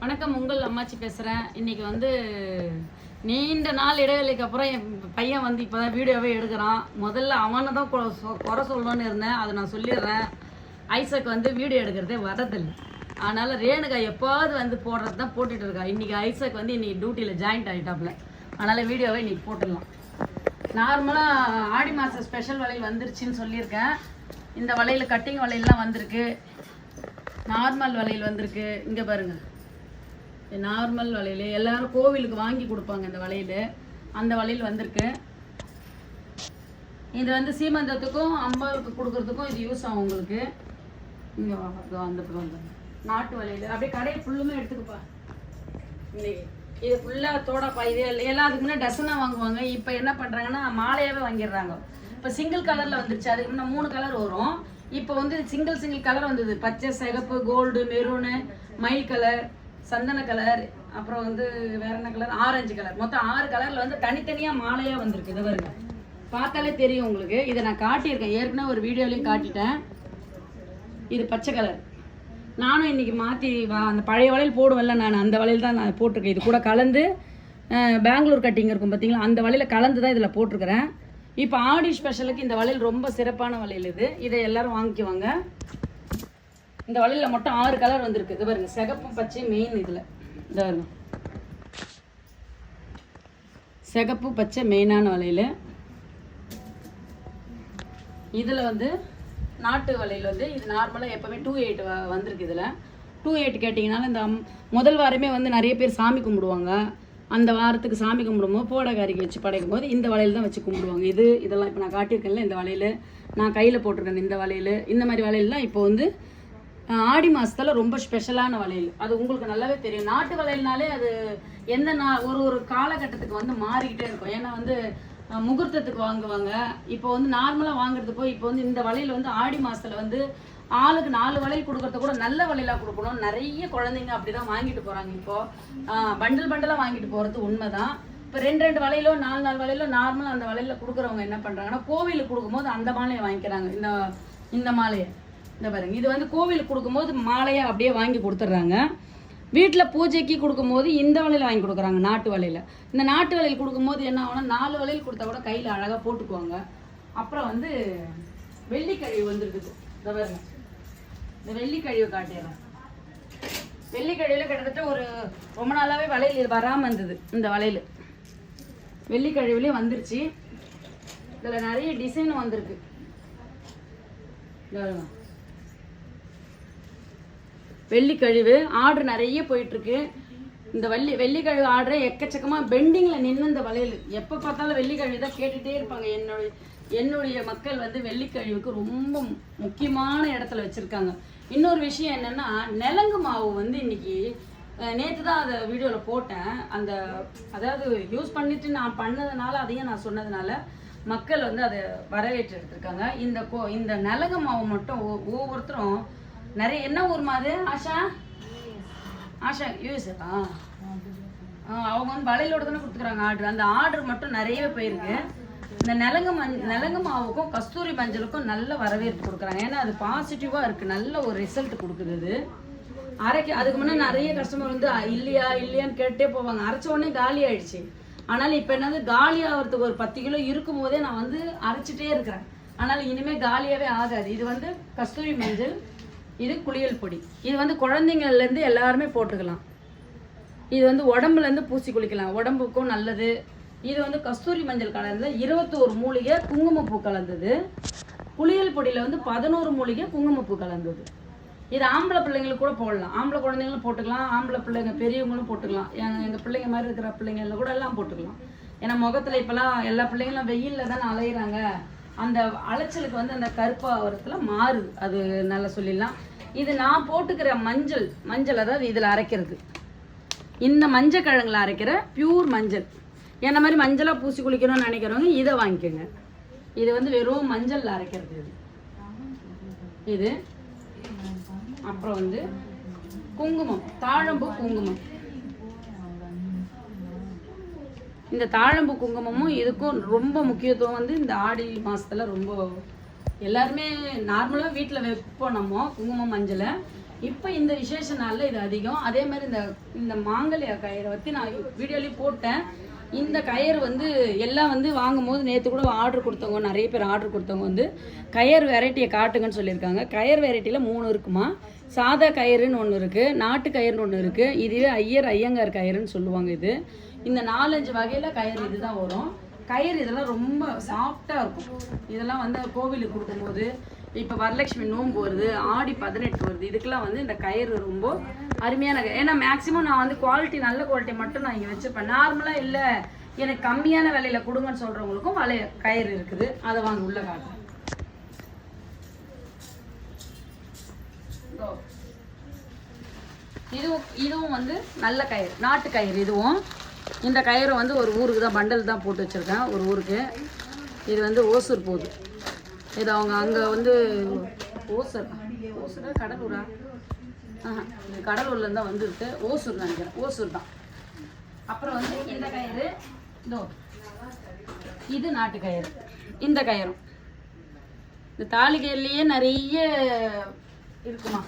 வணக்கம் உங்கள் அம்மாச்சி பேசுகிறேன் இன்னைக்கு வந்து நீண்ட நாள் இடைவெளிக்கு அப்புறம் என் பையன் வந்து இப்போ தான் வீடியோவே எடுக்கிறான். முதல்ல அவனை தான் கொ- சொ- குறை சொல்லணும்னு இருந்தேன். அதை நான் சொல்லிடுறேன். ஐசக் வந்து வீடியோ எடுக்கிறதே வரதில்லை அதனால் ரேணுகா எப்போது வந்து போடுறது தான் போட்டுட்டு இருக்கா. இன்றைக்கி ஐசக் வந்து இன்றைக்கி டியூட்டியில் ஜாயின்ட் ஆகிட்டாப்புல அதனால் வீடியோவை இன்றைக்கி போட்டுடலாம். நார்மலாக ஆடி மாதம் ஸ்பெஷல் வளையல் வந்துருச்சுன்னு சொல்லியிருக்கேன். இந்த வளையல் கட்டிங் வளையல்லாம் வந்திருக்கு. நார்மல் வளையல் வந்திருக்கு. இங்கே பாருங்கள் நார்மல் வளையல் எல்லாரும் கோவிலுக்கு வாங்கி கொடுப்பாங்க இந்த வளையல் அந்த வளையல் வந்திருக்கு. இது வந்து சீமந்தத்துக்கும் அம்பாவுக்கு கொடுக்கறதுக்கும் இது யூஸ் ஆகும் உங்களுக்கு. இங்கே அந்த வந்து. நாட்டு வளையல் அப்படியே கடையை ஃபுல்லுமே எடுத்துக்கப்பா இது ஃபுல்லாக தோடாப்பா இது எல்லாம் அதுக்கு முன்னாடி டசனாக வாங்குவாங்க. இப்போ என்ன பண்ணுறாங்கன்னா மாலையாகவே வாங்கிடுறாங்க. இப்போ சிங்கிள் கலரில் வந்துருச்சு. அதுக்கு முன்னே மூணு கலர் வரும். இப்போ வந்து சிங்கிள் சிங்கிள் கலர் வந்தது. பச்சை சிகப்பு கோல்டு மெரூனு மயில் கலர் சந்தன கலர் அப்புறம் வந்து வேற என்ன கலர் ஆரஞ்சு கலர் மொத்தம் ஆறு கலரில் வந்து தனித்தனியாக மாலையாக வந்திருக்கு. இது வருங்க பார்த்தாலே தெரியும் உங்களுக்கு. இதை நான் காட்டியிருக்கேன். ஏற்கனவே ஒரு வீடியோலையும் காட்டிட்டேன். இது பச்சை கலர் நானும் இன்றைக்கி மாற்றி அந்த பழைய வளையல் போடுவேன்ல நான். அந்த வளையல் தான் நான் போட்டிருக்கேன். இது கூட கலந்து பெங்களூர் கட்டிங் இருக்கும் பார்த்தீங்களா அந்த வளையல கலந்து தான் இதில் போட்டிருக்கிறேன். இப்போ ஆடி ஸ்பெஷலுக்கு இந்த வளையல் ரொம்ப சிறப்பான வளையல் இது. இதை எல்லோரும் வாங்கிக்குவாங்க. இந்த வளையலில் மட்டும் ஆறு கலர் வந்திருக்கு. இது பாருங்க சிகப்பும் பச்சை மெயின் இதில். இந்த பாருங்க. சிகப்பு பச்சை மெயினான வளையல் இதில் வந்து நாட்டு வளையல் வந்து இது நார்மலாக எப்போவுமே டூ எயிட் வந்திருக்கு இதில். டூ எயிட் கேட்டிங்கனாலும் இந்த அம்- முதல் வாரமே வந்து நிறைய பேர் சாமி கும்பிடுவாங்க. அந்த வாரத்துக்கு சாமி கும்பிடும்போது போடகாரிக்கு வச்சு படைக்கும் போது இந்த வளையல் தான் வச்சு கும்பிடுவாங்க. இது இதெல்லாம் இப்போ நான் காட்டியிருக்கேன்ல இந்த வளையல் நான் கையில் போட்டிருக்கேன் இந்த வளையல் இந்த மாதிரி வளையல்லாம் இப்போ வந்து ஆடி மாதத்தில் ரொம்ப ஸ்பெஷலான வளையல். அது உங்களுக்கு நல்லாவே தெரியும். நாட்டு வளையல்னாலே அது எந்த நா ஒரு ஒரு காலகட்டத்துக்கு வந்து மாறிக்கிட்டே இருக்கும். ஏன்னா வந்து முகூர்த்தத்துக்கு வாங்குவாங்க. இப்போ வந்து நார்மலாக வாங்குறது போய் இப்போ வந்து இந்த வளையல் வந்து ஆடி மாதத்தில் வந்து ஆளுக்கு நாலு வளையல் கொடுக்கறத கூட நல்ல வளையலாக கொடுக்கணும். நிறைய குழந்தைங்க அப்படி தான் வாங்கிட்டு போகிறாங்க இப்போது பண்டில் பண்டலாக வாங்கிட்டு போறது உண்மைதான். இப்போ ரெண்டு ரெண்டு வலையிலோ நாலு நாலு வலையிலோ நார்மலாக அந்த வலையில் கொடுக்குறவங்க என்ன பண்ணுறாங்கன்னா கோவிலுக்கு கொடுக்கும்போது அந்த மாலையை வாங்கிக்கிறாங்க. இந்த இந்த மாலையை. இந்த பாருங்க. இது வந்து கோவிலுக்கு கொடுக்கும்போது மாலையாக அப்படியே வாங்கி கொடுத்துட்றாங்க. வீட்டில் பூஜைக்கு கொடுக்கும்போது இந்த வலையில் வாங்கி கொடுக்குறாங்க நாட்டு வலையில். இந்த நாட்டு வலையில் கொடுக்கும்போது என்ன ஆகும்னா நாலு வலையில் கொடுத்தா கூட கையில் அழகாக போட்டுக்குவாங்க. அப்புறம் வந்து வெள்ளிக்கழிவு வந்துருக்குது. இந்த பாருங்க. இந்த வெள்ளிக்கழிவு காட்டிடுறேன். வெள்ளிக்கழிவில் கிட்டத்தட்ட ஒரு ரொம்ப நாளாகவே வளையல் இது வராமல் இருந்தது இந்த வளையல் வெள்ளிக்கழிவுலேயும் வந்துருச்சு. இதில் நிறைய டிசைன் வந்திருக்கு. இந்த பாருங்க. வெள்ளிக்கழிவு ஆர்டர் நிறைய போயிட்டுருக்கு. இந்த வள்ளி வெள்ளிக்கழிவு ஆர்டர் எக்கச்சக்கமாக பெண்டிங்கில் நின்று இந்த வளையல். எப்போ பார்த்தாலும் வெள்ளிக்கழிவு தான் கேட்டுகிட்டே இருப்பாங்க. என்னுடைய என்னுடைய மக்கள் வந்து வெள்ளிக்கழிவுக்கு ரொம்ப முக்கியமான இடத்துல வச்சுருக்காங்க. இன்னொரு விஷயம் என்னென்னா நிலங்கு மாவு வந்து இன்னைக்கு நேற்று தான் அதை வீடியோவில் போட்டேன். அந்த அதாவது யூஸ் பண்ணிட்டு நான் பண்ணதுனால அதையும் நான் சொன்னதுனால மக்கள் வந்து அதை வரவேற்று எடுத்திருக்காங்க. இந்த கோ இந்த நிலங்கு மாவு மட்டும் ஒவ்வொருத்தரும் நிறைய என்ன ஊர்மா அது? ஆஷா? ஆஷா யூஎஸ்ஏப்பா அவங்க வந்து வளையலோட தானே கொடுத்துக்குறாங்க ஆர்டர் அந்த ஆர்டர் மட்டும் நிறையவே போயிருக்கு. இந்த நிலங்கு மஞ் நிலங்கு மாவுக்கும் கஸ்தூரி மஞ்சளுக்கும் நல்ல வரவேற்பு கொடுக்குறாங்க. ஏன்னா அது பாசிட்டிவாக இருக்குது நல்ல ஒரு ரிசல்ட் கொடுக்குது அது. அரைக்க அதுக்கு முன்னே நிறைய கஸ்டமர் வந்து இல்லையா இல்லையான்னு கேட்டே போவாங்க. அரைச்ச உடனே காலி ஆயிடுச்சு. ஆனால் இப்போ என்னது? காலி ஆகிறதுக்கு ஒரு பத்து கிலோ இருக்கும் போதே நான் வந்து அரைச்சிட்டே இருக்கிறேன். ஆனால் இனிமேல் காலியாகவே ஆகாது. இது வந்து கஸ்தூரி மஞ்சள் இது குளியல் பொடி. இது வந்து குழந்தைங்கள்லேருந்து எல்லாருமே போட்டுக்கலாம். இது வந்து உடம்புலேருந்து பூசி குளிக்கலாம். உடம்புக்கும் நல்லது. இது வந்து கஸ்தூரி மஞ்சள் கலந்த இருபத்தோரு மூலிகை குங்குமப்பூ கலந்தது. குளியல் பொடியில் வந்து பதினோரு மூலிகை குங்குமப்பூ கலந்தது. இது ஆம்பளை பிள்ளைங்களுக்கு கூட போடலாம். ஆம்பளை குழந்தைங்களும் போட்டுக்கலாம். ஆம்பளை பிள்ளைங்க பெரியவங்களும் போட்டுக்கலாம். எங்கள் எங்கள் பிள்ளைங்க மாதிரி இருக்கிற பிள்ளைங்கள கூட எல்லாம் போட்டுக்கலாம். ஏன்னா முகத்துல இப்போலாம் எல்லா பிள்ளைங்களும் வெயில்ல தானே அலையிறாங்க. அந்த அலைச்சலுக்கு வந்து அந்த கருப்பாகிறதுல மாறுது. அது நல்லா சொல்லிடலாம். இது நான் போட்டுக்கிற மஞ்சள் மஞ்சள் அதாவது இதில் அரைக்கிறது. இந்த மஞ்சள் கிழங்குல அரைக்கிற பியூர் மஞ்சள். என்ன மாதிரி மஞ்சளாக பூசி குளிக்கணும்னு நினைக்கிறவங்க இதை வாங்கிக்கோங்க. இது வந்து வெறும் மஞ்சளில் அரைக்கிறது இது. இது. அப்புறம் வந்து குங்குமம் தாழம்பூ குங்குமம். இந்த தாழம்பூ குங்குமமும் இதுக்கும் ரொம்ப முக்கியத்துவம் வந்து இந்த ஆடி மாதத்தில் ரொம்ப எல்லாருமே நார்மலாக வீட்டில் வைப்போம் நம்ம குங்குமம் மஞ்சளை. இப்போ இந்த விசேஷ நாளில் இது அதிகம். அதே மாதிரி இந்த இந்த மாங்கல்ய கயிறை பற்றி நான் வீடியோலேயும் போட்டேன். இந்த கயிறு வந்து எல்லாம் வந்து வாங்கும்போது நேற்று கூட ஆர்டர் கொடுத்தவங்க நிறைய பேர் ஆர்டர் கொடுத்தவங்க வந்து கயர் வெரைட்டியை காட்டுங்கன்னு சொல்லியிருக்காங்க. கயர் வெரைட்டியில் மூணு இருக்குமா? சாதா கயிறுன்னு ஒன்று இருக்குது நாட்டு கயிறுன்னு ஒன்று இருக்குது இதுவே ஐயர் ஐயங்கார் கயிறுன்னு சொல்லுவாங்க இது. இந்த நாலஞ்சு வகையில் கயிறு இதுதான் வரும். கயிறு இதெல்லாம் ரொம்ப சாஃப்டாக இருக்கும். இதெல்லாம் வந்து கோவிலுக்கு கொடுக்கும்போது இப்போ வரலட்சுமி நோன்பு வருது ஆடி பதினெட்டு வருது இதுக்கெல்லாம் வந்து இந்த கயிறு ரொம்ப அருமையான கயிறு. ஏன்னா மேக்ஸிமம் நான் வந்து குவாலிட்டி நல்ல குவாலிட்டி மட்டும் நான் இங்கே வச்சுருப்பேன் நார்மலாக இல்லை எனக்கு கம்மியான விலையில் கொடுங்கன்னு சொல்கிறவங்களுக்கும் வளைய கயிறு இருக்குது. அதை வாங்க உள்ள காட்டுறேன். இதுவும் இதுவும் வந்து நல்ல கயிறு நாட்டு கயிறு இதுவும். இந்த கயிறு வந்து ஒரு ஊருக்கு தான் பண்டல் தான் போட்டு வச்சுருக்கேன் ஒரு ஊருக்கு. இது வந்து ஓசூர் போகுது. இது அவங்க அங்கே வந்து ஓசூர் ஓசூரா கடலூரா? ஆஹா இது கடலூர்லேருந்து தான் வந்துருக்கு. ஓசூர் நினைக்கிறேன் ஓசூர் தான். அப்புறம் வந்து இந்த கயிறு இதோ இது நாட்டு கயிறு. இந்த கயிறும். இந்த தாலி கயிறுலேயே நிறைய இருக்குமா?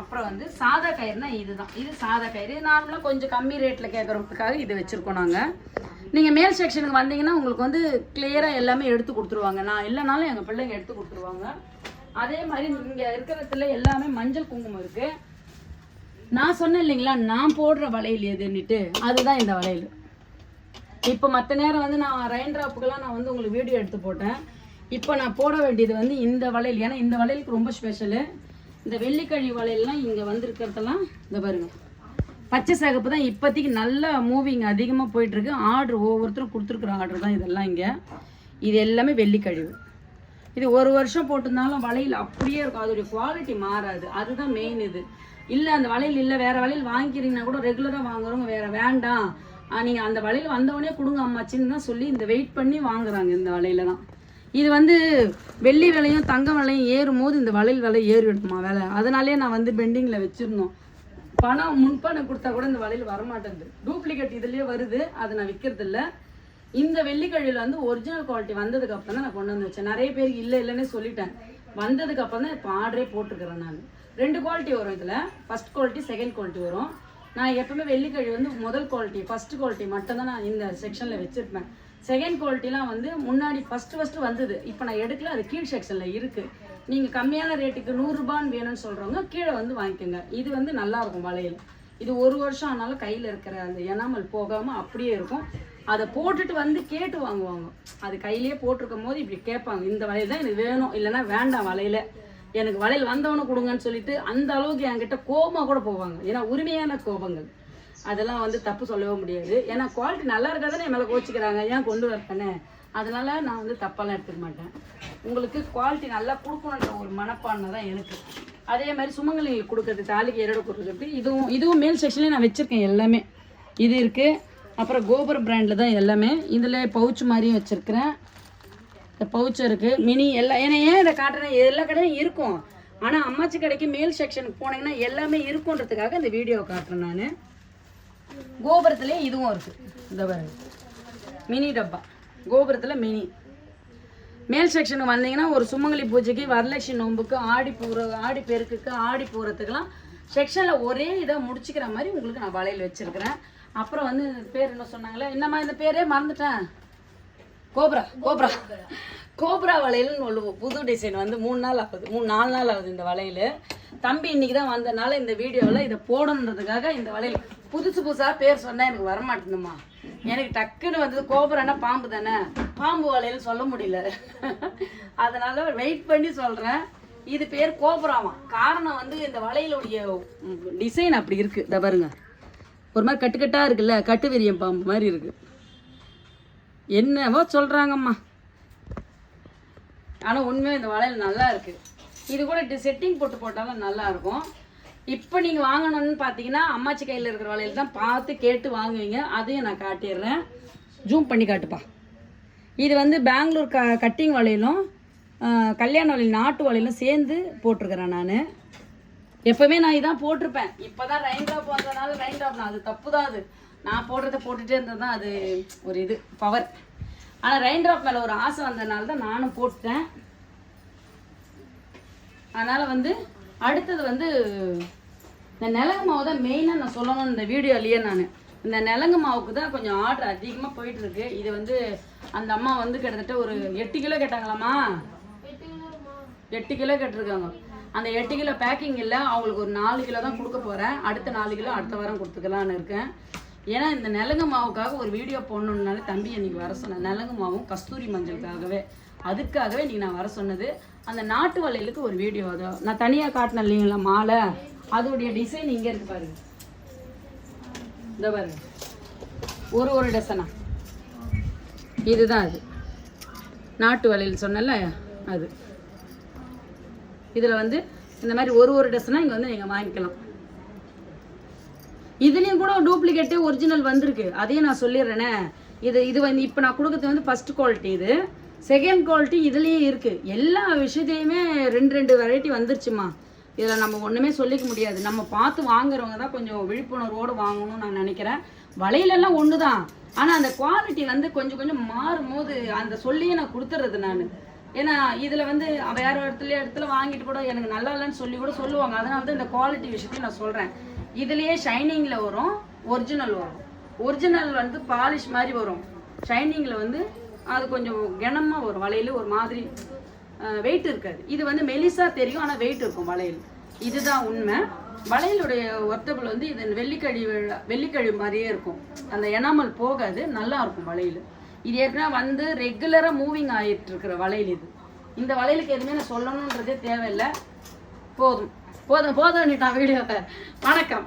அப்புறம் வந்து சாதா கயிறுனா இதுதான். இது சாதா கயிறு. நார்மலாக கொஞ்சம் கம்மி ரேட்டில் கேட்குறதுக்காக இது வச்சுருக்கோம் நாங்கள் நீங்கள் மேல் செக்ஷனுக்கு வந்தீங்கன்னா உங்களுக்கு வந்து கிளியராக எல்லாமே எடுத்து கொடுத்துருவாங்க. நான் இல்லைனாலும் எங்கள் பிள்ளைங்க எடுத்து கொடுத்துருவாங்க. அதே மாதிரி இங்கே இருக்கிறதுல எல்லாமே மஞ்சள் குங்குமம் இருக்குது நான் சொன்னேன் இல்லைங்களா நான் போடுற வளையல் எதுன்னுட்டு. அதுதான் இந்த வளையல். இப்போ மற்ற நேரம் வந்து நான் ரெயின் ட்ராப்புக்கெல்லாம் நான் வந்து உங்களுக்கு வீடியோ எடுத்து போட்டேன். இப்போ நான் போட வேண்டியது வந்து இந்த வளையல். ஏன்னா இந்த வளையலுக்கு ரொம்ப ஸ்பெஷலு இந்த வெள்ளிக்கழி வளையல்லாம் இங்கே வந்திருக்கிறதெல்லாம் இந்த பாருங்க. பச்சை சிகப்பு தான் இப்போதைக்கு நல்ல மூவிங் அதிகமாக போயிட்டுருக்கு. ஆர்டர் ஒவ்வொருத்தரும் கொடுத்துருக்குற ஆர்டர் தான் இதெல்லாம் இங்கே. இது எல்லாமே வெள்ளிக்கழிவு இது ஒரு வருஷம் போட்டிருந்தாலும் வளையல் அப்படியே இருக்கும். அதோடைய குவாலிட்டி மாறாது. அதுதான் மெயின் இது. இல்லை அந்த வளையல் இல்லை வேறு வளையல் வாங்கிக்கிறீங்கன்னா கூட ரெகுலராக வாங்குறவங்க வேறு வேண்டாம். நீங்கள் அந்த வளையல் வந்தவொடனே கொடுங்க அம்மாச்சின்னு தான் சொல்லி இந்த வெயிட் பண்ணி வாங்குறாங்க இந்த வளையல தான். இது வந்து வெள்ளி விலையும் தங்க விலையும் ஏறும் போது இந்த வளையல் விலை ஏறிடுமா விலை? அதனாலே நான் வந்து பெண்டிங்கில் வச்சுருந்தோம். பணம் முன்பணம் கொடுத்தா கூட இந்த வளையல் வரமாட்டேங்குது. டூப்ளிகேட் இதுலேயே வருது அதை நான் விற்கிறதில்ல இந்த வெள்ளிக்கழியில் வந்து ஒரிஜினல் குவாலிட்டி வந்ததுக்கு அப்புறம் தான் நான் கொண்டு வந்து வச்சேன். நிறைய பேருக்கு இல்லை இல்லைன்னு சொல்லிட்டேன். வந்ததுக்கு அப்புறம் தான் இப்போ ஆர்டரே போட்டிருக்கிறேன் நான். ரெண்டு குவாலிட்டி வரும் இதில். ஃபஸ்ட் குவாலிட்டி செகண்ட் குவாலிட்டி வரும். நான் எப்பவுமே வெள்ளிக்கழி வந்து முதல் குவாலிட்டி ஃபர்ஸ்ட் குவாலிட்டி மட்டும் தான் நான் இந்த செக்ஷனில் வச்சுருப்பேன். செகண்ட் குவாலிட்டிலாம் வந்து முன்னாடி ஃபஸ்ட்டு ஃபஸ்ட்டு வந்தது. இப்போ நான் எடுக்கல அது கீழ் செக்ஷனில் இருக்குது நீங்கள் கம்மியான ரேட்டுக்கு நூறுரூபான்னு வேணும்னு சொல்கிறவங்க கீழே வந்து வாங்கிக்கோங்க. இது வந்து நல்லாயிருக்கும் வளையல். இது ஒரு வருஷம் ஆனாலும் கையில் இருக்கிற அந்த எனாமல் போகாமல் அப்படியே இருக்கும். அதை போட்டுட்டு வந்து கேட்டு வாங்குவாங்க. அது கையிலேயே போட்டிருக்கும் போது இப்படி கேட்பாங்க. இந்த வளையல் தான் எனக்கு வேணும். இல்லைன்னா வேண்டாம் வளையல. எனக்கு வளையல் வந்தவனு கொடுங்கன்னு சொல்லிட்டு அந்த அளவுக்கு என்கிட்ட கோபமாக கூட போவாங்க. ஏன்னா உரிமையான கோபங்கள். அதெல்லாம் வந்து தப்பு சொல்லவே முடியாது. ஏன்னா குவாலிட்டி நல்லா இருக்காதானே என் மேலே கோச்சிக்கிறாங்க. ஏன் கொண்டு வரத்தானே அதனால நான் வந்து தப்பெல்லாம் எடுத்துக்க மாட்டேன். உங்களுக்கு குவாலிட்டி நல்லா கொடுக்கணுன்ற ஒரு மனப்பான்மை தான் எனக்கு. அதே மாதிரி சுமங்கலிங்களுக்கு கொடுக்குறது தாலிக்கு எரோட கொடுக்குறது இதுவும் இதுவும் மேல் செக்ஷன்லேயே நான் வச்சுருக்கேன் எல்லாமே. இது இருக்குது அப்புறம் கோபுர பிராண்டில் தான் எல்லாமே. இதில் பவுச் மாதிரியும் வச்சுருக்கிறேன். இந்த பவுச் இருக்குது மினி எல்லாம் ஏன்னா ஏன் இதை காட்டுறேன் எல்லா கடையும் இருக்கும். ஆனால் அம்மாச்சி கடைக்கு மேல் செக்ஷனுக்கு போனீங்கன்னா எல்லாமே இருக்குன்றதுக்காக இந்த வீடியோவை காட்டுறேன் நான். கோபுரத்துலேயும் இதுவும் இருக்குது இந்த பாருங்க. மினி டப்பா. கோபுரத்தில் மினி. மேல் செக்ஷனுக்கு வந்தீங்கன்னா ஒரு சுமங்கலி பூஜைக்கு வரலட்சுமி நோம்புக்கு ஆடி பூர ஆடி பெருக்குக்கு ஆடி பூரத்துக்கெல்லாம் செக்ஷனில் ஒரே இதை முடிச்சுக்கிற மாதிரி உங்களுக்கு நான் வளையல் வச்சுருக்கிறேன். அப்புறம் வந்து இந்த பேர் என்ன சொன்னாங்களே? என்னம்மா இந்த பேரே? மறந்துட்டேன். Cobra cobra. கோப்ரா வளையல்னு சொல்லுவோம். புது டிசைன் வந்து மூணு நாள் ஆகுது. மூணு நாலு நாள் ஆகுது இந்த வளையல். தம்பி இன்னைக்கு தான் வந்தனால இந்த வீடியோவில் இதை போடணுன்றதுக்காக இந்த வளையல் புதுசு புதுசாக பேர் சொன்னால் எனக்கு வரமாட்டேங்குதும்மா எனக்கு டக்குன்னு வந்தது கோபுரம்னா பாம்பு தானே? பாம்பு வளையல் சொல்ல முடியல. அதனால வெயிட் பண்ணி சொல்கிறேன் இது பேர் கோபுராமா? காரணம் வந்து இந்த வலையிலுடைய டிசைன் அப்படி இருக்குது இதை பாருங்க. ஒரு மாதிரி கட்டுக்கட்டாக இருக்குல்ல கட்டு விரியம் பாம்பு மாதிரி இருக்குது என்னவோ சொல்கிறாங்கம்மா ஆனால் உண்மையாக இந்த வளையல் நல்லா இருக்குது இது கூட செட்டிங் போட்டு போட்டாலும் நல்லா இருக்கும். இப்போ நீங்கள் வாங்கணும்னு பார்த்தீங்கன்னா அம்மாச்சி கையில் இருக்கிற வளையல் தான் பார்த்து கேட்டு வாங்குவீங்க. அதையும் நான் காட்டிடுறேன். ஜூம் பண்ணி காட்டுப்பா. இது வந்து பெங்களூர் க கட்டிங் வளையலும் கல்யாண வளையல் நாட்டு வளையலும் சேர்ந்து போட்டிருக்கிறேன் நான். எப்போவுமே நான் இதான் போட்டிருப்பேன். இப்போ தான் ரெயின் ட்ராப் வந்ததுனால ரெயின் ட்ராப் நான் அது தப்பு தான் அது. நான் போடுறத போட்டுகிட்டே இருந்தது தான் அது ஒரு இது பவர் ஆனால் ரெயின் ட்ராப் மேலே ஒரு ஆசை வந்ததுனால தான் நானும் போட்டேன். அதனால் வந்து அடுத்தது வந்து இந்த நிலங்கு மாவு தான் மெயினாக நான் சொல்லணும் இந்த வீடியோலையே நான். இந்த நிலங்கு மாவுக்கு தான் கொஞ்சம் ஆர்டர் அதிகமாக போயிட்டு இருக்கு இது வந்து அந்த அம்மா வந்து கிட்டத்தட்ட ஒரு எட்டு கிலோ கேட்டாங்களாம்மா? எட்டு கிலோ கேட்டிருக்காங்க. அந்த எட்டு கிலோ பேக்கிங் இல்லை அவங்களுக்கு ஒரு நாலு கிலோ தான் கொடுக்க போகிறேன் அடுத்த நாலு கிலோ அடுத்த வாரம் கொடுத்துக்கலான்னு இருக்கேன். ஏன்னா இந்த நிலங்கு மாவுக்காக ஒரு வீடியோ போடணுன்னாலே தம்பி இன்னைக்கு வர சொன்னேன் நிலங்கு மாவும் கஸ்தூரி மஞ்சளுக்காகவே. அதுக்காகவே இன்றைக்கி நான் வர சொன்னது. அந்த நாட்டு வளையலுக்கு ஒரு வீடியோ அதோ நான் தனியாக காட்டினேன் இல்லைங்களா மாலை? அதோடைய டிசைன் இங்கே இருக்கு பாருங்க. இந்த பாருங்க. ஒரு ஒரு டசனா இதுதான் அது. நாட்டு வளையல் சொன்னல அது. இதில் வந்து இந்த மாதிரி ஒரு ஒரு டசனா இங்கே வந்து நீங்கள் வாங்கிக்கலாம். இதுலேயும் கூட டூப்ளிகேட்டு ஒரிஜினல் வந்திருக்கு. அதையும் நான் சொல்லிடுறேனே. இது இது வந்து இப்போ நான் கொடுக்குறது வந்து ஃபஸ்ட்டு குவாலிட்டி இது. செகண்ட் குவாலிட்டி இதுலேயும் இருக்குது எல்லா விஷயத்தையுமே ரெண்டு ரெண்டு வெரைட்டி வந்துருச்சுமா. இதில் நம்ம ஒன்றுமே சொல்லிக்க முடியாது. நம்ம பார்த்து வாங்குறவங்க தான் கொஞ்சம் விழிப்புணர்வோடு வாங்கணும்னு நான் நினைக்கிறேன். வலையிலெல்லாம் ஒன்று தான் ஆனால் அந்த குவாலிட்டி வந்து கொஞ்சம் கொஞ்சம் மாறும்போது அந்த சொல்லியே நான் கொடுத்துட்றது நான். ஏன்னா இதில் வந்து வேறு இடத்துல இடத்துல வாங்கிட்டு கூட எனக்கு நல்லா இல்லைன்னு சொல்லி கூட சொல்லுவாங்க. அதனால தான் இந்த குவாலிட்டி விஷயத்தையும் நான் சொல்கிறேன் இதுலேயே ஷைனிங்கில் வரும் ஒரிஜினல் வரும். ஒரிஜினல் வந்து பாலிஷ் மாதிரி வரும். ஷைனிங்கில் வந்து அது கொஞ்சம் கனமாக வரும் வளையல் ஒரு மாதிரி வெயிட் இருக்காது. இது வந்து மெலிசாக தெரியும் ஆனால் வெயிட் இருக்கும் வளையல் இதுதான் உண்மை. வளையலுடைய ஒர்த்தபிள் வந்து இது வெள்ளிக்கழி வெள்ளிக்கழி மாதிரியே இருக்கும். அந்த எனாமல் போகாது நல்லா இருக்கும் வளையல் இது ஏற்கனவே வந்து ரெகுலராக மூவிங் ஆகிட்டு இருக்கிற வளையல் இது. இந்த வளையலுக்கு எதுவுமே நான் சொல்லணுன்றதே தேவையில்லை. போதும். போதும் போதும் நீ நான் வீடியோவை. வணக்கம்.